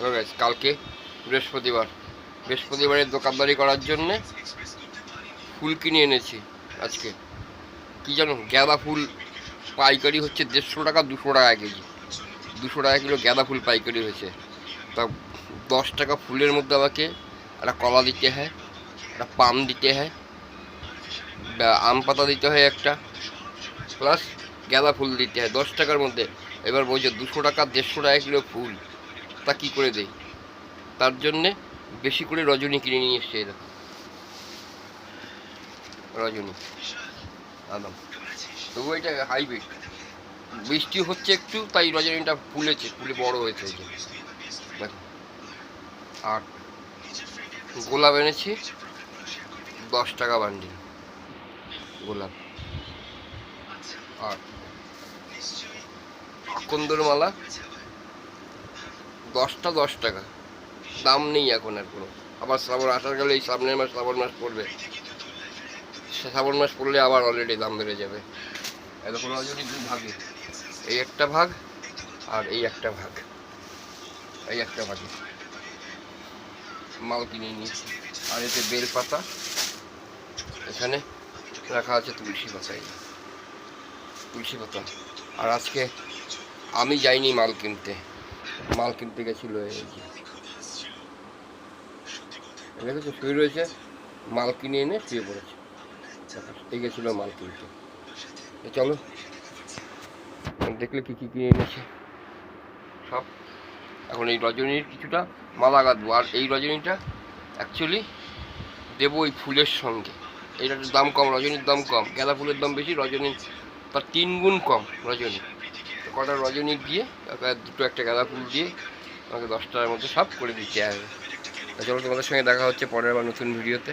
Hello guys কালকে বৃহস্পতিবার। বৃহস্পতিবারের দোকানদারি করার জন্যে ফুল কিনে এনেছি আজকে। কি জানো গাঁদা ফুল পাইকারি হচ্ছে দেড়শো টাকা, দুশো টাকা কেজি। দুশো টাকা কিলো গাঁদা ফুল পাইকারি হয়েছে। তা দশ টাকা ফুলের মধ্যে আমাকে একটা কলা দিতে হয়, একটা পাম দিতে হয় আম পাতা দিতে হয় একটা প্লাস গাঁদা ফুল দিতে হয়। দশ টাকার মধ্যে। এবার বলছে দুশো টাকা, দেড়শো টাকা কিলো ফুল। তা কী করে দেই? তার জন্যে বেশি করে রজনী কিনে নিয়ে এসছে এরকম রজনী। আদম। তবু এটা হাইব্রিড বৃষ্টি হচ্ছে একটু, তাই রজনীটা ফুলেছে, ফুলে বড় হয়েছে দেখো। আর গোলাপ এনেছি, দশ টাকা বান্ডিল গোলাপ। আর আকন্দর মালা দশটা দশ টাকা। দাম নেই এখন আর কোনো। আবার শ্রাবণ আসার গেলে এই সামনের মাস শ্রাবণ মাস পড়বে। শ্রাবণ মাস পড়লে আবার অলরেডি দাম বেড়ে যাবে। এরকম রজনী দুই ভাগে। এই একটা ভাগ আর এই একটা ভাগ। এই একটা ভাগে। মাল কিনে নিয়েছি। আর এতে বেল পাতা এখানে রাখা আছে তুলসী পাতা এই তুলসী পাতা। আর আজকে আমি যাইনি মাল কিনতে। মাল কিনতে গেছিল শুয়ে রয়েছে, মাল কিনে এনে শুয়ে পড়েছে। এই গেছিল মাল কিনতে। চলো, দেখলে কি কি কিনে এনেছে। সব। এখন এই রজনীর কিছুটা মালা গাঁথবো আর এই রজনীটা অ্যাকচুয়ালি দেবো ওই ফুলের সঙ্গে। এইটার দাম কম, রজনীর দাম কম। গাঁদা ফুলের দাম বেশি, রজনীর তার তিন গুণ কম, রজনী। কটা রজনী দিয়ে দুটো, একটা গাঁদা ফুল দিয়ে আমাকে দশটার মধ্যে সব করে দিতে হবে চলো তোমাদের সঙ্গে দেখা হচ্ছে পরের বার নতুন ভিডিওতে